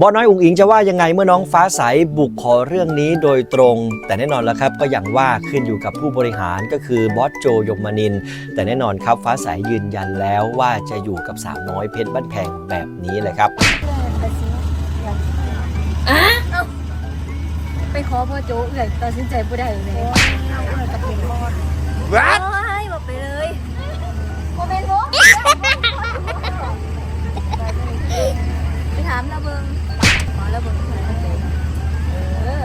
บอสน้อยอุ๋งอิงจะว่ายังไงเมื่อน้องฟ้าใสบุกขอเรื่องนี้โดยตรง แต่แน่นอนแล้วครับก็อย่างว่าขึ้นอยู่กับผู้บริหารก็คือบอสโจยมนินทร์แต่แน่นอนครับฟ้าใสยืนยันแล้วว่าจะอยู่กับสาวน้อยเพชรบ้านแพงแบบนี้เลยครับ ไปขอพ่อโจ๊กเลยตัดสินใจบ่ได้เลยวัดโอ้ยบอกไปเลยโมเมนต์โมไป ถามระเบิงขอระเบิงเออ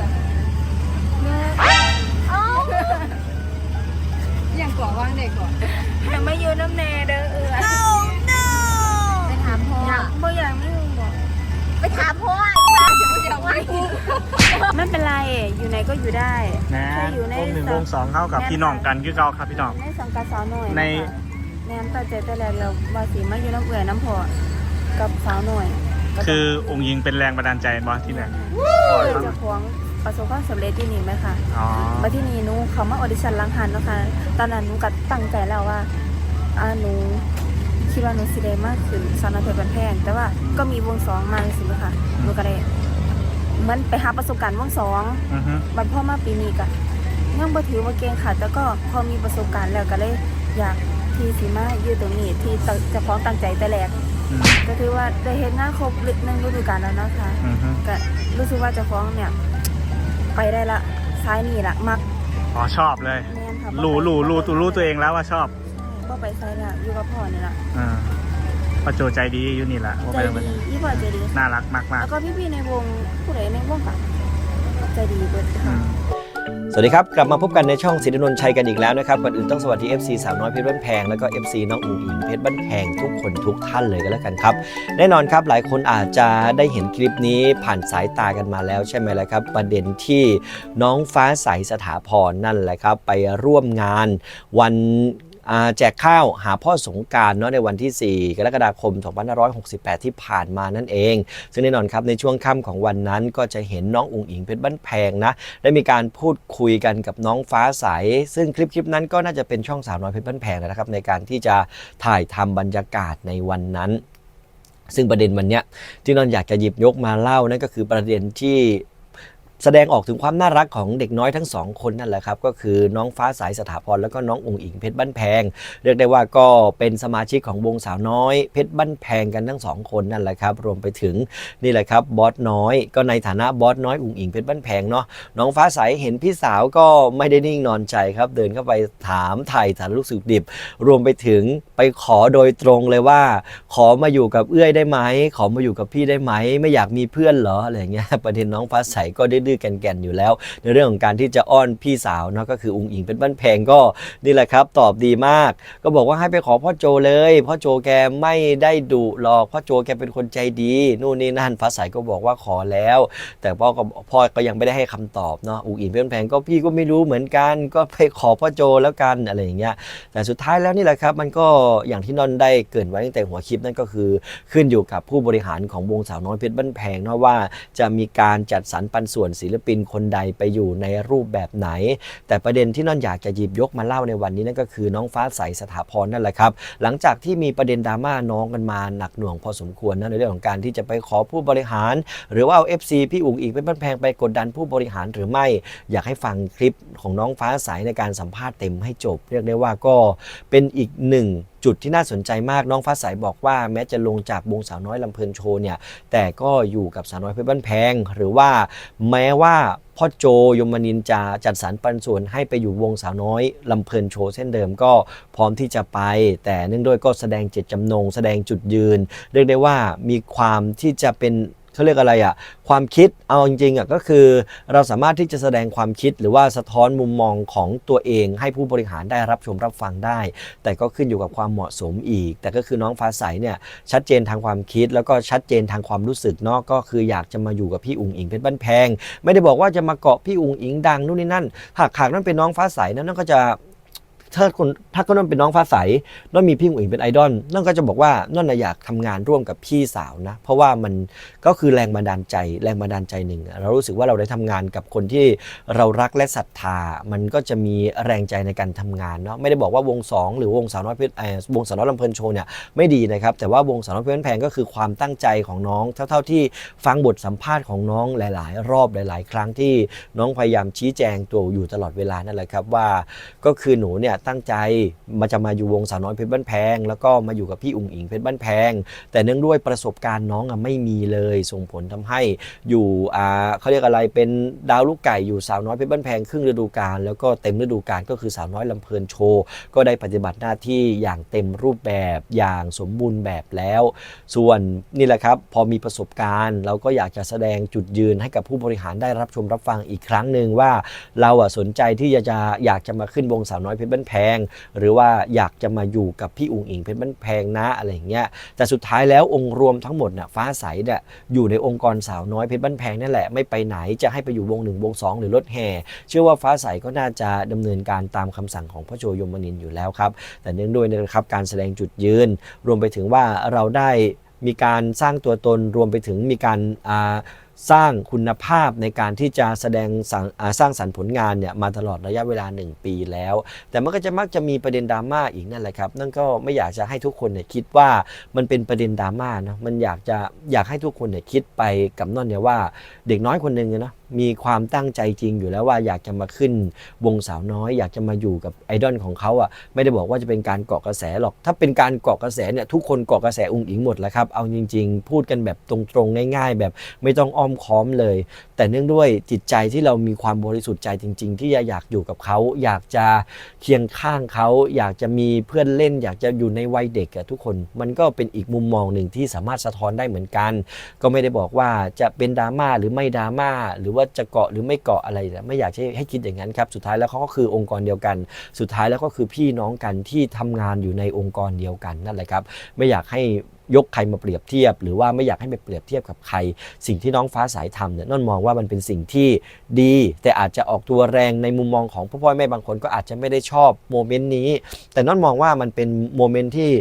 เอ้ายังก่อว่างเด็กก่อนยังไม่อยู่น้ำแน่เด้อเออไปถามพ่อบ่อยากไม่รู้บอกไปถามพ่อถามจะไม่ได้ไม่เป็นไรอยู่ไหนก็อยู่ได้นะแค่อยู่ในวงหนึ่งวงสองเข้ากับพี่น้องกันคือเก่าครับพี่น้องในสังกัดสาวหน่อยในนะคะแนมตัดใจแต่แรกเราว่าสีมาอยู่น้ำเอื่อยน้ำพอกับสาวหน่อยก็ต้ง คือองค์ยิงเป็นแรงบันดาลใจบอสที่ไหนเพื่อจะควงประสบความสำเร็จที่นี่ไหมคะอ๋อมาที่นี่หนูเขามาออดิชั่นล้างหันเนาะคะ ตอนนั้นหนูก็ตั้งใจแล้วว่าอ่าหนูคิดว่าหนูสิได้มากขึ้นสาวน้อยเพชรบันแพงแต่ว่าก็มีวงสองมาสิไหมคะหนูก็ได้เหมือนไปหาประสบการณ์วงสองอือฮึบัดพ่อมาปีนี้ก็ยังบ่ถือว่าเก่งค่ะ แต่ก็พอมีประสบการณ์แล้วก็เลยอยากที่สิมาอยู่ตรงนี้ที่จะจะพร้อมตั้งใจแต่แรกอืม ก็ถือว่าได้เห็นงานครบฤหนึ่งฤดูกาลแล้วเนาะคะอือฮึก็รู้สึกว่าเจะฟ้าของเนี่ย ไปได้ละซ้ายนี่ละมักอ๋อชอบเลยแม่นค่ะบ่ไปรู้รู้รู้ตัวรู้ตัวเองแล้วว่าชอบใช่บ่ไปซ้ายละอยู่กับพ่อนี่ละอ่าพอโจใจดีอยู่นี่แหละว่าใจเป็นดีอีพ่อใจดี น่ารักมากมากแล้วก็พี่ๆในวงผู้ใดในวงก็ใจดีเบิดๆอืค่ะ ม สวัสดีครับ กลับมาพบกันในช่องสิรินนท์ชัยกันอีกแล้วนะครับก่อนอื่นต้องสวัสดี FC สาวน้อยเพชรบ้านแพงแล้วก็ FC น้องอุ๋งอิงเพชรบ้านแพงทุกคนทุกท่านเลยก็แล้วกันครับ แน่นอนครับหลายคนอาจจะได้เห็นคลิปนี้ผ่านสายตากันมาแล้วใช่ไหมล่ะครับ ประเด็นที่น้องฟ้าใสสถาพรนั่นแหละครับ ไปร่วมงานวัน แจกข้าวหาพ่อสงการเนาะในวันที่ 4 กรกฎาคม 2568 ที่ผ่านมานั่นเอง ซึ่งแน่นอนครับในช่วงค่ำของวันนั้นก็จะเห็นน้องอุ๋งอิงเพชรบ้านแพงนะได้มีการพูดคุยกันกับน้องฟ้าใส ซึ่งคลิปคลิปนั้นก็น่าจะเป็นช่องสาวน้อยเพชรบ้านแพงนะครับในการที่จะถ่ายทำบรรยากาศในวันนั้น ซึ่งประเด็นวันเนี้ยที่นอนอยากจะหยิบยกมาเล่านั่นก็คือประเด็นที่ แสดงออกถึงความน่ารักของเด็กน้อยทั้งสองคนนั่นแหละครับ ก็คือน้องฟ้าใสสถาพรแล้วก็น้ององค์อิงเพชรบ้านแพง เรียกได้ว่าก็เป็นสมาชิกของวงสาวน้อย เพชรบ้านแพงกันทั้งสองคนนั่นแหละครับ รวมไปถึงนี่แหละครับบอสน้อย ก็ในฐานะบอสน้อยอุ๋งอิงเพชรบ้านแพงเนาะน้องฟ้าใสเห็นพี่สาวก็ไม่ได้นิ่งนอนใจครับ เดินเข้าไปถามไถ่สารลูกสุขดิบ รวมไปถึงไปขอโดยตรงเลยว่า ขอมาอยู่กับเอื้อยได้ไหมขอมาอยู่กับพี่ได้ไหมไม่อยากมีเพื่อนเหรออะไรเงี้ยประเด็นน้องฟ้าใสก็ได้อๆแก่นๆอยู่แล้ว ในเรื่องของการที่จะอ้อนพี่สาวเนาะก็คืออุงอิงเป็นบ้านแพงก็นี่แหละครับ ตอบดีมาก ก็บอกว่าให้ไปขอพ่อโจเลยพ่อโจแกไม่ได้ดุหรอกพ่อโจแกเป็นคนใจดีนู่นนี่นั่นฟ้าใสก็บอกว่าขอแล้ว แต่พ่อก็พ่อก็ยังไม่ได้ให้คำตอบเนาะอุงอิงเป็นแพงก็พี่ก็ไม่รู้เหมือนกัน ก็ไปขอพ่อโจแล้วกันอะไรอย่างเงี้ยแต่สุดท้ายแล้วนี่แหละครับ มันก็อย่างที่นนได้เกินไว้ตั้งแต่หัวคลิปนั่นก็คือขึ้นอยู่กับผู้บริหารของวงสาวน้อยเพชรบ้านแพงเนาะว่าจะมีการจัดสรรปันส่วนศิลปินคนใดไปอยู่ในรูปแบบไหน แต่ประเด็นที่นนท์อยากจะหยิบยกมาเล่าในวันนี้นั่นก็คือน้องฟ้าใสสถาพรนั่นแหละครับ หลังจากที่มีประเด็นดราม่าน้องกันมาหนักหน่วงพอสมควรนะในเรื่องของการที่จะไปขอผู้บริหาร หรือว่าเอา FC พี่อุ๋งอีกเป็นบ้านแพงไปกดดันผู้บริหารหรือไม่ อยากให้ฟังคลิปของน้องฟ้าใสในการสัมภาษณ์เต็มให้จบ เรียกได้ว่าก็เป็นอีกหนึ่งจุดที่น่าสนใจมากน้องฟ้าใสบอกว่าแม้จะลงจากวงสาวน้อยลำเพลินโชว์เนี่ยแต่ก็อยู่กับสาวน้อยเพชรบ้านแพง หรือว่าแม้ว่าพ่อโจยมนินจะจัดสรรปันส่วนให้ไปอยู่วงสาวน้อยลำเพลินโชว์เส้นเดิมก็พร้อมที่จะไป แต่เนื่องด้วยก็แสดงเจตจำนง แสดงจุดยืน เรียกได้ว่ามีความที่จะเป็น เขาเรียกอะไรอะความคิดเอาจริงๆอะก็คือ เราสามารถที่จะแสดงความคิดหรือว่าสะท้อนมุมมองของตัวเอง ให้ผู้บริหารได้รับชมรับฟังได้ แต่ก็ขึ้นอยู่กับความเหมาะสมอีก แต่ก็คือน้องฟ้าใสเนี่ยชัดเจนทางความคิดแล้วก็ชัดเจนทางความรู้สึกเนาะก็คืออยากจะมาอยู่กับพี่อุ๋งอิงเพชรบ้านแพง ไม่ได้บอกว่าจะมาเกาะพี่อุ๋งอิงดังนู่นนี่นั่นหากหากนั่นเป็นน้องฟ้าใสนั้นนั่นก็จะ ถ้าคนถ้าก็นั่นเป็นน้องฟ้าใสนั่นมีพี่อุ๋งอิงเป็นไอดอลนั่นก็จะบอกว่านั่นนะอยากทำงานร่วมกับพี่สาวนะ เพราะว่ามันก็คือแรงบันดาลใจ แรงบันดาลใจหนึ่ง เรารู้สึกว่าเราได้ทำงานกับคนที่เรารักและศรัทธา มันก็จะมีแรงใจในการทำงานเนาะไม่ได้บอกว่าวงสองหรือวงสาวน้อยเพชรเอ่อวงสาวน้อยลำเพลินโชว์เนี่ยไม่ดีนะครับแต่ว่าวงสาวน้อยเพชรแพงก็คือความตั้งใจของน้อง เท่า ๆที่ฟังบทสัมภาษณ์ของน้องหลาย ๆ รอบหลาย ๆ ครั้งที่น้องพยายามชี้แจงตัวอยู่ตลอดเวลานั่นแหละครับว่า ก็คือหนูเนี่ยตั้งใจมาจะมาอยู่วงสาวน้อยเพชรบ้านแพง แล้วก็มาอยู่กับพี่อุ๋งอิงเพชรบ้านแพง แต่เนื่องด้วยประสบการณ์น้องอะไม่มีเลยส่งผลทำให้อยู่อ่าเขาเรียกอะไรเป็นดาวลูกไก่อยู่สาวน้อยเพชรบ้านแพงครึ่งฤดูกาลแล้วก็เต็มฤดูกาลก็คือสาวน้อยลำเพลินโชว์ก็ได้ปฏิบัติหน้าที่อย่างเต็มรูปแบบอย่างสมบูรณ์แบบแล้ว ส่วนนี่แหละครับพอมีประสบการณ์ เราก็อยากจะแสดงจุดยืนให้กับผู้บริหารได้รับชมรับฟังอีกครั้งหนึ่งว่า เราอะสนใจที่จะจะอยากจะมาขึ้นวงสาวน้อยเพชรบ้านแพงแพง หรือว่าอยากจะมาอยู่กับพี่อุ๋งอิงเพชรบ้านแพงนะอะไรอย่างเงี้ยแต่สุดท้ายแล้วองค์รวมทั้งหมดน่ะฟ้าใสเนี่ยอยู่ในองค์กรสาวน้อยเพชรบ้านแพงนั่นแหละไม่ไปไหนจะให้ไปอยู่วงหนึ่งวงสองหรือรถแห่เชื่อว่าฟ้าใสก็น่าจะดำเนินการตามคำสั่งของพระโจยมนินอยู่แล้วครับ แต่เนื่องด้วยนะครับการแสดงจุดยืน รวมไปถึงว่าเราได้มีการสร้างตัวตนรวมไปถึงมีการอ่า สร้างคุณภาพในการที่จะแสดงสร้างสร้างสรรค์ผลงานเนี่ยมาตลอดระยะเวลา 1 ปีแล้ว แต่มันก็จะมักจะมีประเด็นดราม่าอีกนั่นแหละครับ นั่นก็ไม่อยากจะให้ทุกคนเนี่ยคิดว่ามันเป็นประเด็นดราม่านะมันอยากจะอยากให้ทุกคนเนี่ยคิดไปกับนั่นเนี่ยว่าเด็กน้อยคนหนึ่งนะ มีความตั้งใจจริงอยู่แล้วว่าอยากจะมาขึ้นวงสาวน้อย อยากจะมาอยู่กับไอดอลของเขาอะไม่ได้บอกว่าจะเป็นการเกาะกระแสหรอก ถ้าเป็นการเกาะกระแสเนี่ยทุกคนเกาะกระแสองค์อิงหมดแล้วครับเอาจริง ๆ พูดกันแบบตรงๆง่าย ๆ แบบไม่ต้องอ้อมค้อมเลย แต่เนื่องด้วยจิตใจที่เรามีความบริสุทธิ์ใจจริง ๆ ที่อยากอยู่กับเขา อยากจะเคียงข้างเขา อยากจะมีเพื่อนเล่น อยากจะอยู่ในวัยเด็กอะทุกคนมันก็เป็นอีกมุมมองหนึ่งที่สามารถสะท้อนได้เหมือนกัน ก็ไม่ได้บอกว่าจะเป็นดราม่าหรือไม่ดราม่าหรือว่าว่าจะเกาะหรือไม่เกาะอะไรนะไม่อยากให้ให้คิดอย่างนั้นครับสุดท้ายแล้วเขาก็คือองค์กรเดียวกัน สุดท้ายแล้วก็คือพี่น้องกันที่ทำงานอยู่ในองค์กรเดียวกันนั่นแหละครับ ไม่อยากให้ ยกใครมาเปรียบเทียบ หรือว่าไม่อยากให้ไปเปรียบเทียบกับใคร สิ่งที่น้องฟ้าสายทำเนี่ยนั่นมองว่ามันเป็นสิ่งที่ดี แต่อาจจะออกตัวแรงในมุมมองของพ่อพ่อแม่บางคนก็อาจจะไม่ได้ชอบโมเมนต์นี้ แต่นั่นมองว่ามันเป็นโมเมนต์ที่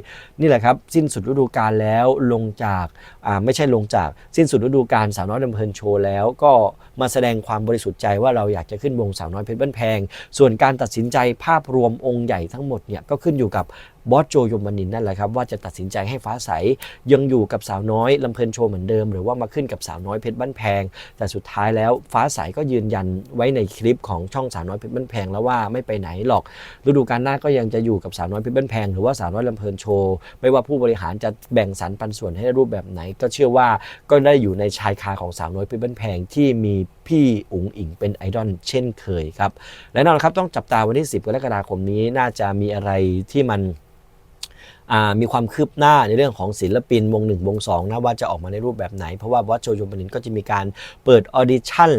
นี่แหละครับสิ้นสุดฤดูกาลแล้วลงจากอ่าไม่ใช่ลงจากสิ้นสุดฤดูกาลสาวน้อยลำเพลินโชว์แล้วก็มาแสดงความบริสุทธิ์ใจว่าเราอยากจะขึ้นวงสาวน้อยเพชรบ้านแพง ส่วนการตัดสินใจภาพรวมองค์ใหญ่ทั้งหมดเนี่ยก็ขึ้นอยู่กับบอสโจยมนินนั่นแหละครับว่าจะตัดสินใจให้ฟ้าใสยังอยู่กับสาวน้อยลำเพลินโชว์เหมือนเดิม หรือว่ามาขึ้นกับสาวน้อยเพชรบ้านแพง แต่สุดท้ายแล้วฟ้าใสก็ยืนยันไว้ในคลิปของช่องสาวน้อยเพชรบ้านแพงแล้วว่าไม่ไปไหนหรอก ฤดูกาลหน้าก็ยังจะอยู่กับสาวน้อยเพชรบ้านแพงหรือว่าสาวน้อยลำเพลินโชว์ไม่ว่าผู้บริหารจะแบ่งสรรปันส่วนให้รูปแบบไหน ก็เชื่อว่าก็ได้อยู่ในชายคาของสาวน้อยเพชรบ้านแพงที่มีพี่อุ๋งอิงเป็นไอดอลเช่นเคยครับและแน่นอนครับต้องจับตาวันที่ 10กรกฎาคมนี้น่าจะมีอะไรที่มัน มีความคืบหน้าในเรื่องของศิลปินวงหนึ่งวงสองนะว่าจะออกมาในรูปแบบไหน เพราะว่าบอสโจโยมนินก็จะมีการเปิดออดิชั่น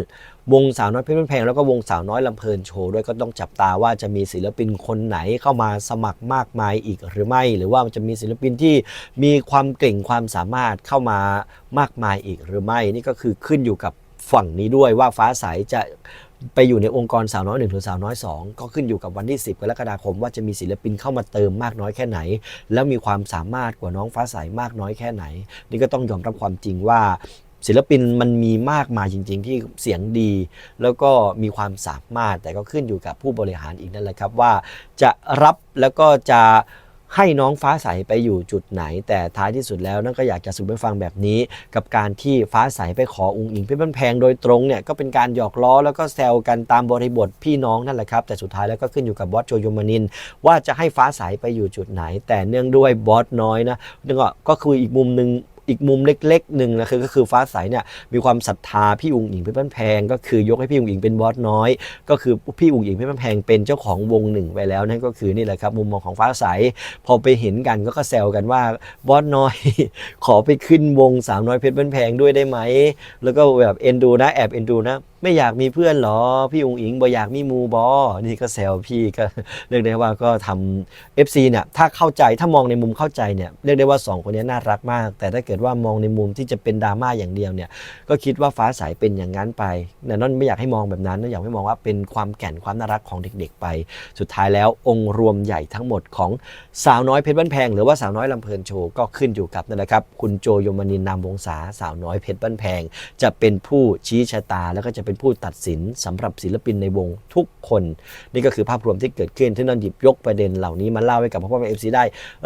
วงสาวน้อยเพชรบ้านแพงแล้วก็วงสาวน้อยลำเพลินโชว์ด้วยก็ต้องจับตาว่าจะมีศิลปินคนไหนเข้ามาสมัครมากมายอีกหรือไม่ หรือว่าจะมีศิลปินที่มีความเก่งความสามารถเข้ามามากมายอีกหรือไม่นี่ก็คือขึ้นอยู่กับฝั่งนี้ด้วยว่าฟ้าใสจะ ไปอยู่ในองค์กรสาวน้อยหนึ่งหรือสาวน้อยสองก็ขึ้นอยู่กับวันที่ 10กรกฎาคมว่าจะมีศิลปินเข้ามาเติมมากน้อยแค่ไหน แล้วมีความสามารถกว่าน้องฟ้าใสมากน้อยแค่ไหน นี่ก็ต้องยอมรับความจริงว่า ศิลปินมันมีมากมายจริง ๆ ที่เสียงดี แล้วก็มีความสามารถแต่ก็ขึ้นอยู่กับผู้บริหารอีกนั่นแหละครับว่าจะรับแล้วก็จะ ให้น้องฟ้าใสไปอยู่จุดไหน แต่ท้ายที่สุดแล้วนั่นก็อยากจะสรุปให้ฟังแบบนี้ กับการที่ฟ้าใสไปขอองค์อิงเพชรบ้านแพงโดยตรงเนี่ยก็เป็นการหยอกล้อแล้วก็แซวกันตามบริบทพี่น้องนั่นแหละครับ แต่สุดท้ายแล้วก็ขึ้นอยู่กับบอสโจยมานิน ว่าจะให้ฟ้าใสไปอยู่จุดไหน แต่เนื่องด้วยบอสน้อยนะนึกว่าก็คืออีกมุมหนึ่ง อีกมุมเล็กๆหนึ่งนะคือก็คือฟ้าใสเนี่ยมีความศรัทธาพี่อุ๋งอิงเพชรบ้านแพง ก็คือยกให้พี่อุ๋งอิงเป็นบอสน้อย ก็คือพี่อุ๋งอิงเพชรบ้านแพงเป็นเจ้าของวงหนึ่งไปแล้วนั่นก็คือนี่แหละครับมุมมองของฟ้าใสพอไปเห็นกันก็กแซวกันว่าบอสน้อย ขอไปขึ้นวงสาวน้อยเพชรบ้านแพงด้วยได้ไหมแล้วก็แบบเอ็นดูนะแอบเอ็นดูนะ ไม่อยากมีเพื่อนเหรอ พี่อุงอิงบ่อยากมีมูบอ นี่ก็แซวพี่ก็เรียกได้ว่าก็ทำ FC เนี่ยถ้าเข้าใจถ้ามองในมุมเข้าใจเนี่ยเรียกได้ว่า 2 คนนี้น่ารักมาก แต่ถ้าเกิดว่ามองในมุมที่จะเป็นดราม่าอย่างเดียวเนี่ยก็คิดว่าฟ้าใสเป็นอย่างนั้นไปแต่นั่นไม่อยากให้มองแบบนั้นนะอยากให้มองว่าเป็นความแก่นความน่ารักของเด็กๆไป สุดท้ายแล้วองค์รวมใหญ่ทั้งหมดของสาวน้อยเพชรบ้านแพง หรือว่าสาวน้อยลำเพลินโชว์ก็ขึ้นอยู่กับนั่นแหละครับคุณโจยมนินนามวงศาสาวน้อยเพชรบ้านแพง จะเป็นผู้ชี้ชะตาแล้วก็จะเป็นผู้ตัดสินสำหรับศิลปินในวงทุกคน นี่ก็คือภาพรวมที่เกิดขึ้นที่นนหยิบยกประเด็นเหล่านี้มาเล่าให้กับพ่อพ่อแม่เอฟซีได้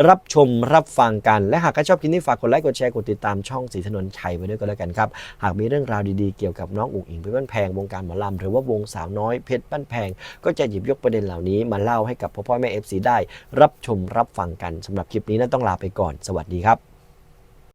รับชมรับฟังกัน และหากใครชอบคลิปนี้ฝากกดไลค์กดแชร์กดติดตามช่องสีถนนชัยไว้ด้วยก็แล้วกันครับ หากมีเรื่องราวดีๆเกี่ยวกับน้องอุ๋งอิงเพชรบ้านแพงวงการหมอลำหรือว่าวงสาวน้อยเพชรบ้านแพง ก็จะหยิบยกประเด็นเหล่านี้มาเล่าให้กับพ่อพ่อแม่เอฟซีได้ รับชมรับฟังกันสำหรับคลิปนี้นั้นต้องลาไปก่อน สวัสดีครับ